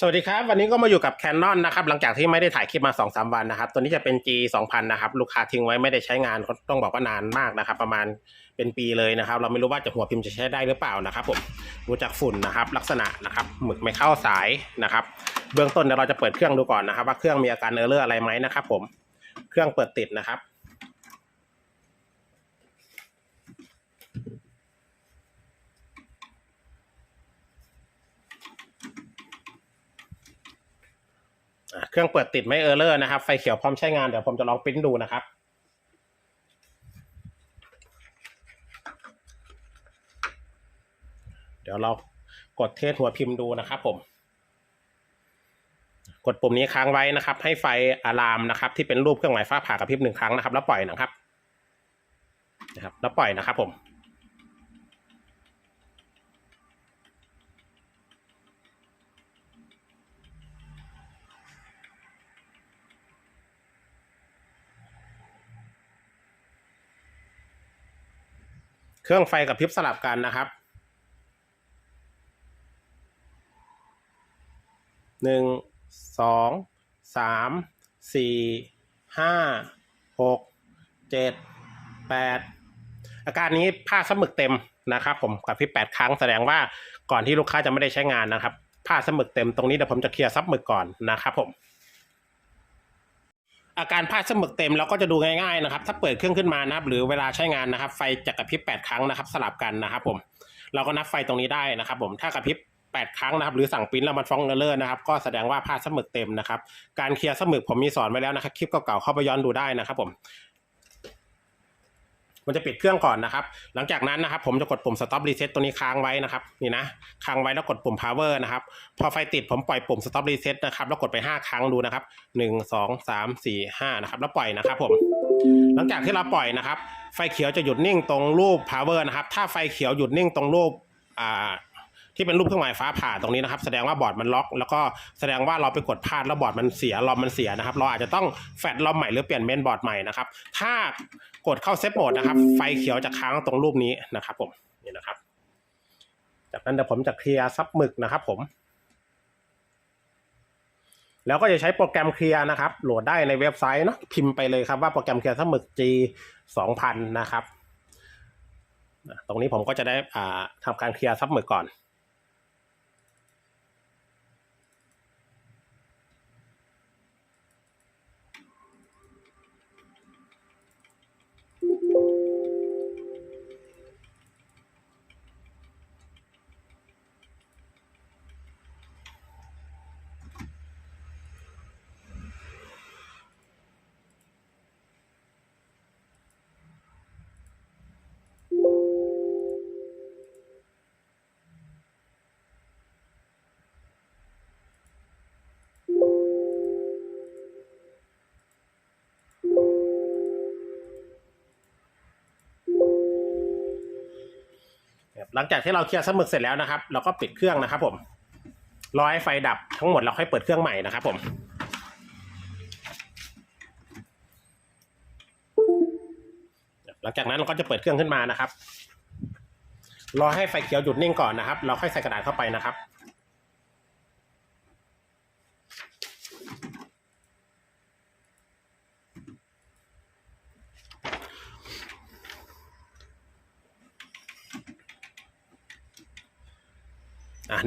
สวัสดีครับ วันนี้ก็มาอยู่กับ Canon นะครับ หลังจากที่ไม่ได้ถ่ายคลิปมา 2-3 วันนะครับ ตัวนี้จะเป็น G 2000นะครับ ลูกค้าทิ้งไว้ไม่ได้ใช้งานต้องบอกว่านานมากนะครับ ประมาณเป็นปีเลยนะครับ เราไม่รู้ว่าจะหัวพิมพ์จะใช้ได้หรือเปล่านะครับผมดูจากฝุ่นนะครับ ลักษณะนะครับหมึกไม่เข้าสายนะครับ เบื้องต้นเดี๋ยวเราจะเปิดเครื่องดูก่อนนะครับ ว่าเครื่องมีอาการเออร์เลอร์อะไรไหมนะครับ ผมเครื่องเปิดติดนะครับ อะเค รื่องเปิดติดไม่เออร์เลอร์นะครับ ไฟเขียวพร้อมใช้งานเดี๋ยวผมจะลองปริ้นดูนะครับเดี๋ยวเรากดเทสหัวพิมพ์ดูนะครับผม กดปุ่มนี้ค้างไว้นะครับ ให้ไฟอะลามนะครับ ที่เป็นรูปเครื่องหมายฟ้าผ่ากระพริบหนึ่งครั้งนะครับ แล้วปล่อยนะครับนะครับ แล้วปล่อยนะครับผม เครื่องไฟกับพริบสลับกันนะครับหนึ่งสองสามสี่ห้าหกเจ็ดแปดอาการนี้ผ้าสมึกเต็มนะครับ ผมกับพริบแปดครั้งแสดงว่าก่อนที่ลูกค้าจะไม่ได้ใช้งานนะครับผ้าสมึกเต็มตรงนี้เดี๋ยวผมจะเคลียร์ซับหมึกก่อนนะครับผม อาการผ้าสมึกเต็มเราก็จะดูง่ายๆนะครับ ถ้าเปิดเครื่องขึ้นมานะครับ หรือเวลาใช้งานนะครับ ไฟจะกระพริบ 8 ครั้งนะครับ สลับกันนะครับ ผม เราก็นับไฟตรงนี้ได้นะครับ ผม ถ้ากระพริบ 8 ครั้งนะครับ หรือสั่งปริ้นแล้วมันฟ้องเอเลอร์นะครับ ก็แสดงว่าผ้าสมึกเต็มนะครับ การเคลียร์สมึกผมมีสอนไว้แล้วนะครับ คลิปเก่าๆเข้าไปย้อนดูได้นะครับ ผม มันจะปิดเครื่องก่อนนะครับ หลังจากนั้นนะครับ ผมจะกดปุ่ม stop reset ตัวนี้ค้างไว้นะครับ นี่นะ ค้างไว้แล้วกดปุ่ม power นะครับ พอไฟติดผมปล่อยปุ่ม stop reset นะครับ แล้วกดไป 5 ครั้งดูนะครับ 1 2 3 4 5 นะครับ แล้วปล่อยนะครับผม หลังจากที่เราปล่อยนะครับ ไฟเขียวจะหยุดนิ่งตรงรูป power นะครับ ถ้าไฟเขียวหยุดนิ่งตรงรูป อ่า ที่เป็นรูปเครื่องหมายฟ้าผ่าตรงนี้นะครับ แสดงว่าบอร์ดมันล็อก แล้วก็แสดงว่าเราไปกดพลาดแล้วบอร์ดมันเสียลอมมันเสียนะครับ เราอาจจะต้องแฟดลอมใหม่หรือเปลี่ยนเมนบอร์ดใหม่นะครับ ถ้ากดเข้าเซฟโหมดนะครับ ไฟเขียวจะค้างตรงรูปนี้นะครับ ผมนี่นะครับ จากนั้นเดี๋ยวผมจะเคลียร์ซับหมึกนะครับ ผม แล้วก็จะใช้โปรแกรมเคลียร์นะครับ โหลดได้ในเว็บไซต์เนาะพิมพ์ไปเลยครับว่าโปรแกรมเคลียร์ซับหมึก G 2000นะครับตรงนี้ผมก็จะได้อ่าทำการเคลียร์ซับหมึกก่อน หลังจากที่เราเคลียร์สมึกเสร็จแล้วนะครับ เราก็ปิดเครื่องนะครับ ผมรอให้ไฟดับทั้งหมดเราค่อยเปิดเครื่องใหม่นะครับ ผมหลังจากนั้นเราก็จะเปิดเครื่องขึ้นมานะครับ รอให้ไฟเขียวหยุดนิ่งก่อนนะครับ เราค่อยใส่กระดาษเข้าไปนะครับ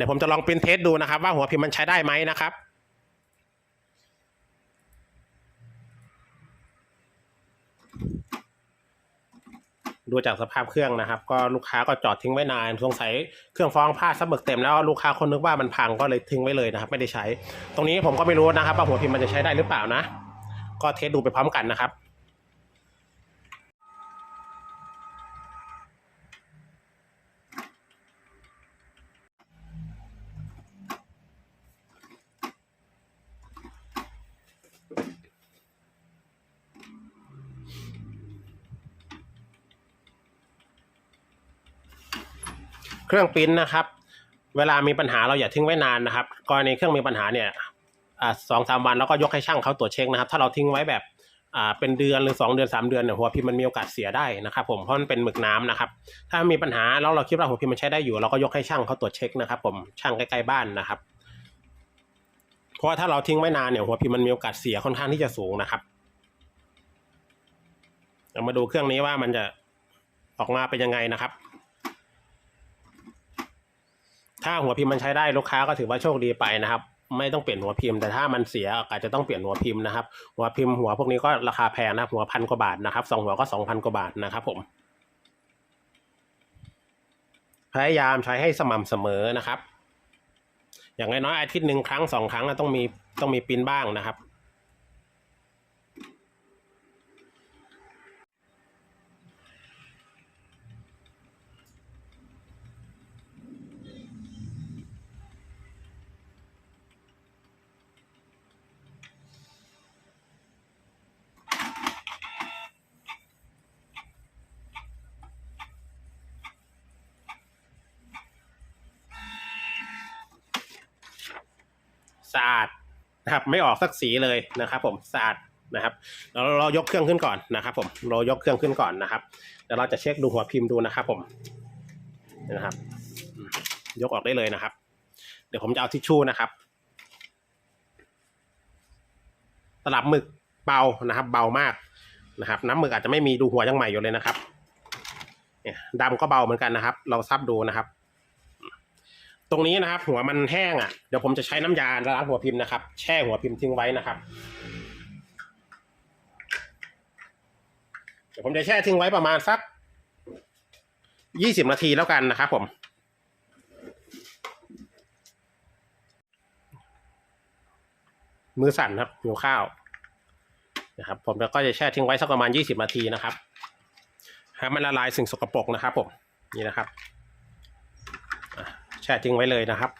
ดี๋ยวผมจะลองปรินเทสดูนะครับ ว่าหัวพิมพ์มันใช้ได้ไหมนะครับดูจากสภาพเครื่องนะครับ ก็ลูกค้าก็จอดทิ้งไว้นานสงสัยเครื่องฟ้องผ้าสะบึกเต็มแล้วลูกค้าคนนึกว่ามันพังก็เลยทิ้งไว้เลยนะครับ ไม่ได้ใช้ ตรงนี้ผมก็ไม่รู้นะครับว่าหัวพิมพ์มันจะใช้ได้หรือเปล่านะ ก็เทสดูไปพร้อมกันนะครับ เครื่องปริ้นนะครับ เวลามีปัญหาเราอย่าทิ้งไว้นานนะครับ กรณีเครื่องมีปัญหาเนี่ยสองสามวันแล้วก็ยกให้ช่างเขาตรวจเช็คนะครับ ถ้าเราทิ้งไว้แบบเป็นเดือนหรือสองเดือนสามเดือนเนี่ยหัวพิมพ์มันมีโอกาสเสียได้นะครับผมเพราะมันเป็นหมึกน้ำนะครับ ถ้ามีปัญหาแล้วเราคิดว่าหัวพิมพ์มันใช้ได้อยู่ เราก็ยกให้ช่างเขาตรวจเช็คนะครับ ผมช่างใกล้ๆบ้านนะครับ เพราะว่าถ้าเราทิ้งไว้นานเนี่ยหัวพิมพ์มันมีโอกาสเสียค่อนข้างที่จะสูงนะครับเรามาดูเครื่องนี้ว่ามันจะออกมาเป็นยังไงนะครับ ถ้าหัวพิมพ์มันใช้ได้ลูกค้าก็ถือว่าโชคดีไปนะครับ ไม่ต้องเปลี่ยนหัวพิมพ์แต่ถ้ามันเสียอาจจะต้องเปลี่ยนหัวพิมพ์นะครับ หัวพิมพ์หัวพวกนี้ก็ราคาแพงนะหัวพันกว่าบาทนะครับสองหัวก็สองพันกว่าบาทนะครับ ผม พยายามใช้ให้สม่ำเสมอนะครับ อย่างน้อยๆอาทิตย์หนึ่งครั้งสองครั้งนะต้องมีต้องมีปิ้นบ้างนะครับ สะอาดนะครับไม่ออกสักสีเลยนะครับผมสะอาดนะครับเราเรายกเครื่องขึ้นก่อนนะครับ ผมเรายกเครื่องขึ้นก่อนนะครับเดี๋ยวเราจะเช็คดูหัวพิมพ์ดูนะครับ ผมนะครับ ยกออกได้เลยนะครับ เดี๋ยวผมจะเอาทิชชู่นะครับ ตลับหมึกเบานะครับ เบามากนะครับ น้ำหมึกอาจจะไม่มีดูหัวยังใหม่อยู่เลยนะครับเนี่ยดำก็เบาเหมือนกันนะครับ เราซับดูนะครับ ตรงนี้นะครับ หัวมันแห้งอะเดี๋ยวผมจะใช้น้ำยาล้างหัวพิมพ์นะครับ แช่หัวพิมพ์ทิ้งไว้นะครับเดี๋ยวผมจะแช่ทิ้งไว้ประมาณสักยี่สิบนาทีแล้วกันนะครับ ผมมือสั่นครับหิวข้าวนะครับ ผมแล้วก็จะแช่ทิ้งไว้สักประมาณยี่สิบนาทีนะครับให้มันละลายสิ่งสกปรกนะครับผมนี่นะครับ ช่ทิ้งไว้เลยนะครับ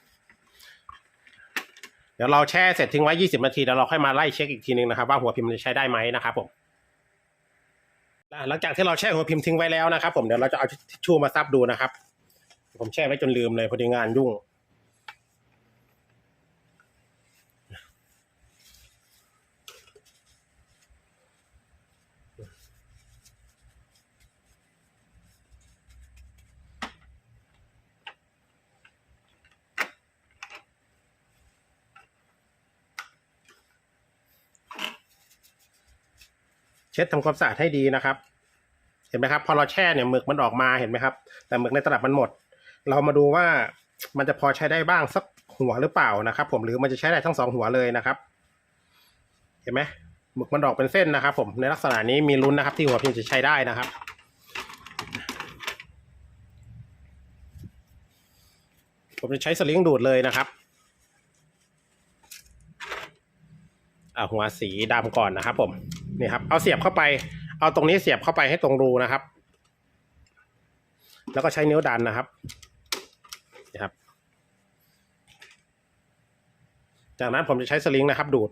เดี๋ยวเราแช่เสร็จทิ้งไว้ 20 นาทีแล้วเราค่อยมาไล่เช็คอีกทีนึงนะครับ ว่าหัวพิมพ์มันจะใช้ได้ไหมนะครับผมหลังจากที่เราแช่หัวพิมพ์ทิ้งไว้แล้วนะครับ ผมเดี๋ยวเราจะเอาทิชชู่มาซับดูนะครับ ผมแช่ไว้จนลืมเลยพอดีงานยุ่ง เช็ดทำความสะอาดให้ดีนะครับ เห็นไหมครับ พอเราแช่เนี่ยหมึกมันออกมาเห็นไหมครับ แต่หมึกในตลับมันหมด เรามาดูว่ามันจะพอใช้ได้บ้างสักหัวหรือเปล่านะครับ ผมหรือมันจะใช้ได้ทั้งสองหัวเลยนะครับ เห็นไหมหมึกมันออกเป็นเส้นนะครับ ผมในลักษณะนี้มีลุ้นนะครับ ที่หัวพิมพ์จะใช้ได้นะครับผมจะใช้สลิงดูดเลยนะครับเอาหัวสีดำก่อนนะครับผม นี่ครับ เอาเสียบเข้าไป เอาตรงนี้เสียบเข้าไปให้ตรงรูนะครับ แล้วก็ใช้นิ้วดันนะครับนี่ครับ จากนั้นผมจะใช้สลิงนะครับ ดูด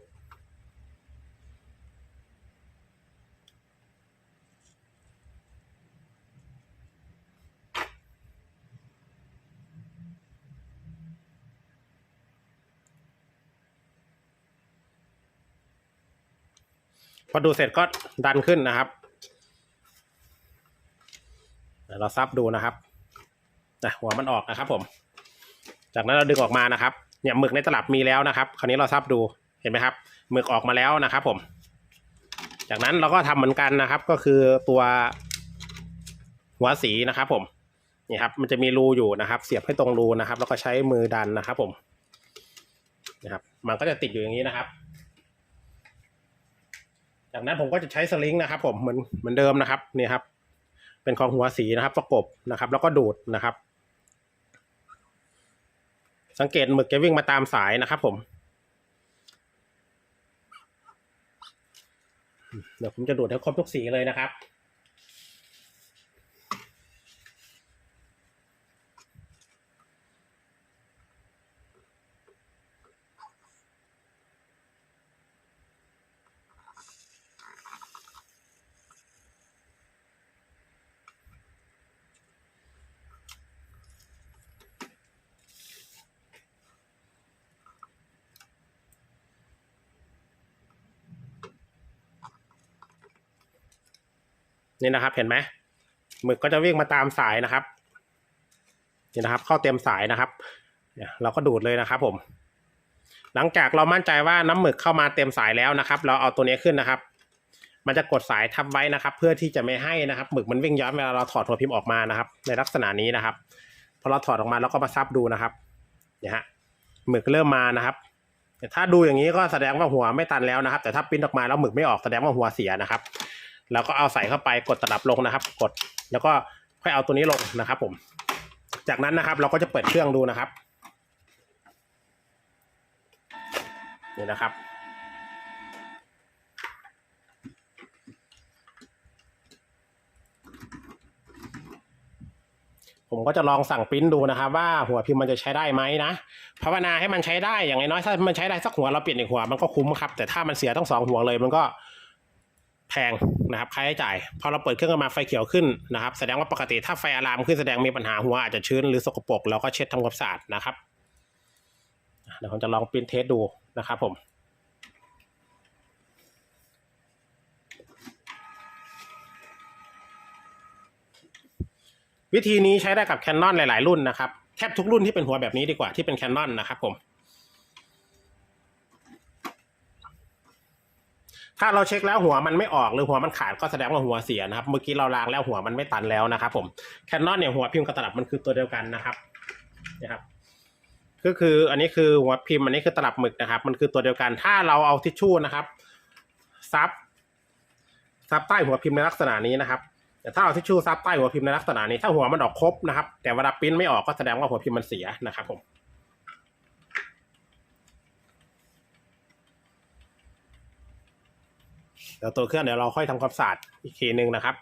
พอดูเสร็จก็ดันขึ้นนะครับเดี๋ยวเราซับดูนะครับนะหัวมันออกนะครับ ผม จากนั้นเราดึงออกมานะครับ เนี่ยหมึกในตลับมีแล้วนะครับ คราวนี้เราซับดูเห็นไหมครับหมึกออกมาแล้วนะครับ ผม จากนั้นเราก็ทำเหมือนกันนะครับ ก็คือตัวหัวสีนะครับ ผมนี่ครับ มันจะมีรูอยู่นะครับ เสียบให้ตรงรูนะครับ แล้วก็ใช้มือดันนะครับ ผมนะครับ มันก็จะติดอยู่อย่างนี้นะครับ จากนั้นผมก็จะใช้สลิงนะครับ ผมเหมือนเหมือนเดิมนะครับนี่ครับ เป็นของหัวสีนะครับ ประกบนะครับ แล้วก็ดูดนะครับ สังเกตหมึกจะวิ่งมาตามสายนะครับ ผมเดี๋ยวผมจะดูดให้ครบทุกสีเลยนะครับ นี่นะครับ เห็นไหมหมึกก็จะวิ่งมาตามสายนะครับนี่นะครับ เข้าเต็มสายนะครับเนี่ยเราก็ดูดเลยนะครับผม หลังจากเรามั่นใจว่าน้ำหมึกเข้ามาเต็มสายแล้วนะครับ เราเอาตัวนี้ขึ้นนะครับ มันจะกดสายทับไว้นะครับ เพื่อที่จะไม่ให้นะครับหมึกมันวิ่งย้อนเวลาเราถอดหัวพิมพ์ออกมานะครับ ในลักษณะนี้นะครับพอเราถอดออกมาเราก็มาซับดูนะครับเนี่ยฮะหมึกเริ่มมานะครับถ้าดูอย่างนี้ก็แสดงว่าหัวไม่ตันแล้วนะครับ แต่ถ้าปิ้นออกมาแล้วหมึกไม่ออกแสดงว่าหัวเสียนะครับ เราก็เอาใส่เข้าไปกดตลับลงนะครับ กดแล้วก็ค่อยเอาตัวนี้ลงนะครับ ผม จากนั้นนะครับ เราก็จะเปิดเครื่องดูนะครับนี่นะครับผมก็จะลองสั่งปริ้นดูนะครับว่าหัวพิมพ์มันจะใช้ได้ไหมนะภาวนาให้มันใช้ได้อย่างน้อยถ้ามันใช้ได้สักหัวเราเปลี่ยนอีกหัวมันก็คุ้มครับแต่ถ้ามันเสียทั้งสองหัวเลยมันก็ แพงนะครับค่าใช้จ่ายพอเราเปิดเครื่องมาไฟเขียวขึ้นนะครับ แสดงว่าปกติถ้าไฟอะลามขึ้นแสดงมีปัญหาหัวอาจจะชื้นหรือสกปรกเราก็เช็ดทำความสะอาดนะครับเดี๋ยวผมจะลองปริ้นเทสดูนะครับผมวิธีนี้ใช้ได้กับแคนนอนหลาย ๆ รุ่นนะครับ แทบทุกรุ่นที่เป็นหัวแบบนี้ดีกว่าที่เป็นแคนนอนนะครับผม ถ้าเราเช็คแล้วหัวมันไม่ออกหรือหัวมันขาดก็แสดงว่าหัวเสียนะครับ เมื่อกี้เราล้างแล้วหัวมันไม่ตันแล้วนะครับ ผมแคนนอนเนี่ยหัวพิมพ์กระตลับมันคือตัวเดียวกันนะครับนะครับก็คืออันนี้คือหัวพิมพ์อันนี้คือตลับหมึกนะครับ มันคือตัวเดียวกัน ถ้าเราเอาทิชชู่นะครับซับซับใต้หัวพิมพ์ในลักษณะนี้นะครับแต่ถ้าเอาทิชชู่ซับใต้หัวพิมพ์ในลักษณะนี้ถ้าหัวมันออกครบนะครับ แต่เวลาปิ้นไม่ออกก็แสดงว่าหัวพิมพ์มันเสียนะครับผม เดี๋ยวตัวเครื่องเดี๋ยวเราค่อยทำความสะอาดอีกทีหนึ่งนะครับ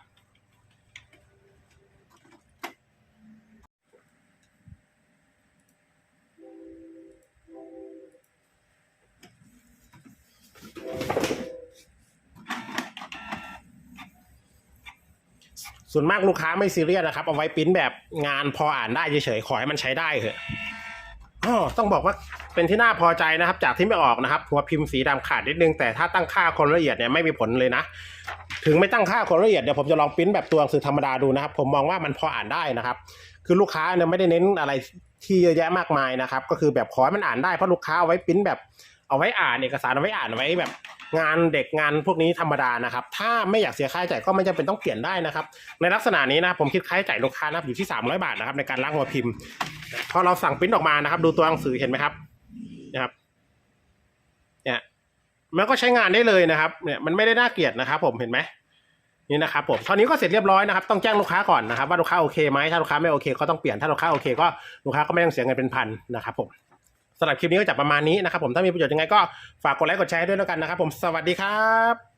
ส่วนมากลูกค้าไม่ซีเรียสนะครับ เอาไว้ปริ้นแบบงานพออ่านได้เฉยๆขอให้มันใช้ได้เถอะ ต้องบอกว่าเป็นที่น่าพอใจนะครับ จากที่ไม่ออกนะครับหัวพิมพ์สีดำขาดนิดนึงแต่ถ้าตั้งค่าความละเอียดเนี่ยไม่มีผลเลยนะ ถึงไม่ตั้งค่าความละเอียดเดี๋ยวผมจะลองปริ้นแบบตัวหนังสือธรรมดาดูนะครับ ผมมองว่ามันพออ่านได้นะครับ คือลูกค้าเนี่ยไม่ได้เน้นอะไรที่เยอะแยะมากมายนะครับ ก็คือแบบขอให้มันอ่านได้เพราะลูกค้าเอาไว้ปริ้นแบบเอาไว้อ่านเอกสารเอาไว้อ่านไว้แบบ งานเด็กงานพวกนี้ธรรมดานะครับ ถ้าไม่อยากเสียค่าใช้จ่ายก็ไม่จำเป็นต้องเปลี่ยนได้นะครับ ในลักษณะนี้นะผมคิดค่าใช้จ่ายลูกค้านะอยู่ที่ 300 บาทนะครับในการล้างหัวพิมพ์ พอเราสั่งปริ้นออกมานะครับ ดูตัวหนังสือเห็นไหมครับนะครับ เนี่ยมันก็ใช้งานได้เลยนะครับ เนี่ยมันไม่ได้น่าเกลียดนะครับ ผมเห็นไหมนี่นะครับผมตอนนี้ก็เสร็จเรียบร้อยนะครับ ต้องแจ้งลูกค้าก่อนนะครับว่าลูกค้าโอเคไหมถ้าลูกค้าไม่โอเค ก็ต้องเปลี่ยนถ้าลูกค้าโอเคก็ลูกค้าก็ไม่ต้องเสียเงินเป็นพันนะครับ ผมสำหรับคลิปนี้ก็จะประมาณนี้นะครับ ผมถ้ามีประโยชน์ยังไงก็ฝากกดไลค์กดแชร์ด้วยแล้วกันนะครับ ผมสวัสดีครับ